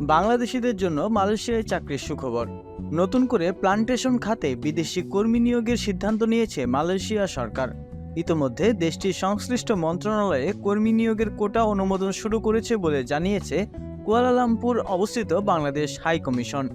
বাংলাদেশিদের জন্য মালয়েশিয়ায় চাকরির সুখবর। নতুন করে প্লান্টেশন খাতে বিদেশি কর্মী নিয়োগের সিদ্ধান্ত নিয়েছে মালয়েশিয়া সরকার। ইতোমধ্যে দেশটির সংশ্লিষ্ট মন্ত্রণালয়ে কর্মী নিয়োগের কোটা অনুমোদন শুরু করেছে বলে জানিয়েছে কুয়ালালামপুর অবস্থিত বাংলাদেশ হাই কমিশন।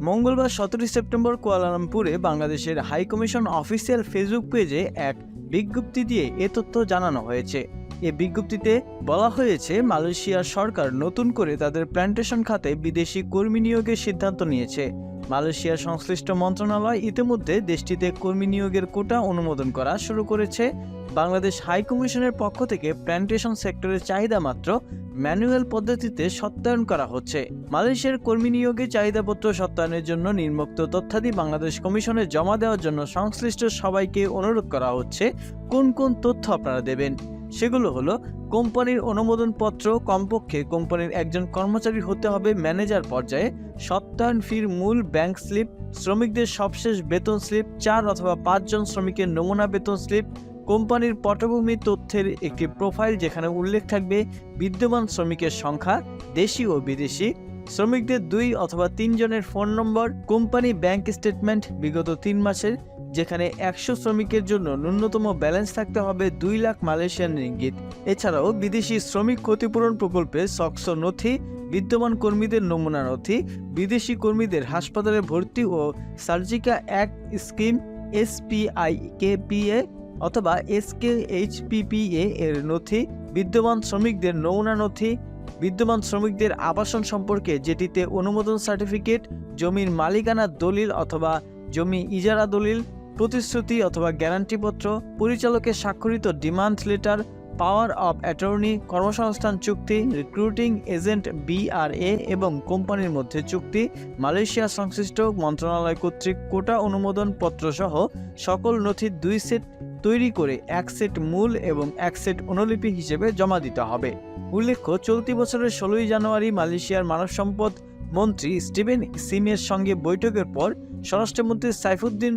মঙ্গলবার সতেরোই সেপ্টেম্বর কুয়ালালামপুরে বাংলাদেশের হাই কমিশন অফিসিয়াল ফেসবুক পেজে এক বিজ্ঞপ্তি দিয়ে এ তথ্য জানানো হয়েছে। এ বিজ্ঞপ্তিতে বলা হয়েছে মালয়েশিয়ার সরকার নতুন করে তাদের প্ল্যান্টেশন খাতে বিদেশি কর্মী নিয়োগের সিদ্ধান্ত নিয়েছে। মালয়েশিয়ার সংশ্লিষ্ট মন্ত্রণালয় ইতিমধ্যে দেশটিতে কর্মী নিয়োগের কোটা অনুমোদন করা শুরু করেছে। বাংলাদেশ হাই কমিশনের পক্ষ থেকে প্ল্যান্টেশন সেক্টরের চাহিদা মাত্র ম্যানুয়াল পদ্ধতিতে সত্যায়ন করা হচ্ছে। মালয়েশিয়ার কর্মী নিয়োগে চাহিদাপত্র সত্যায়নের জন্য নির্মুক্ত তথ্যাদি বাংলাদেশ কমিশনে জমা দেওয়ার জন্য সংশ্লিষ্ট সবাইকে অনুরোধ করা হচ্ছে। কোন কোন তথ্য আপনারা দেবেন? সেগুলো হলো, কোম্পানির অনুমোদনপত্র, কমপক্ষে কোম্পানির একজন কর্মচারী হতে হবে ম্যানেজার পর্যায়ে সত্যায়ন ফির মূল ব্যাংক স্লিপ, শ্রমিকদের সবশেষ বেতন স্লিপ, চার অথবা পাঁচজন শ্রমিকের নমুনা বেতন স্লিপ, কোম্পানির পটভূমি তথ্যের একটি প্রোফাইল যেখানে উল্লেখ থাকবে বিদ্যমান শ্রমিকের সংখ্যা, দেশি ও বিদেশি শ্রমিকদের দুই অথবা তিনজনের phone number, company bank statement বিগত তিন মাসের, যেখানে একশো শ্রমিকের জন্য ন্যূনতম ব্যালেন্স থাকতে হবে দুই লাখ মালয়েশিয়ান রিঙ্গিত। এছাড়াও বিদেশি শ্রমিক ক্ষতিপূরণ প্রকল্পে সকস নথি, বিদ্যমান কর্মীদের নমুনা নথি, বিদেশি কর্মীদের হাসপাতালে ভর্তি ও সার্জিকা এক স্কিম এসপিআই কেপিএ অথবা এসকে এইচপিপিএ এর নথি, বিদ্যমান শ্রমিকদের নমুনা নথি বিদ্যমান শ্রমিকদের আবাসন সম্পর্কে যেটিতে অনুমোদন সার্টিফিকেট, জমির মালিকানার দলিল অথবা জমি ইজারা দলিল, প্রতিশ্রুতি অথবা গ্যারান্টিপত্র, পরিচালকের স্বাক্ষরিত demand letter, power of attorney, কর্মসংস্থান চুক্তি, রিক্রুটিং এজেন্ট বিআরএ এবং কোম্পানির মধ্যে চুক্তি, মালয়েশিয়া সংশ্লিষ্ট মন্ত্রণালয় কর্তৃক কোটা অনুমোদন পত্র সহ সকল নথির দুই সেট তৈরি করে এক সেট মূল এবং এক সেট অনুলিপি হিসেবে জমা দিতে হবে। উল্লেখ্য, চলতি বছরের ষোলোই জানুয়ারি মালয়েশিয়ার মানব সম্পদ মন্ত্রী স্টিভেন সিমের সঙ্গে বৈঠকের পর স্বরাষ্ট্রমন্ত্রী সাইফুদ্দিন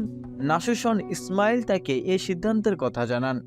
নাসুসন ইসমাইল তাকে এই সিদ্ধান্তের কথা জানান।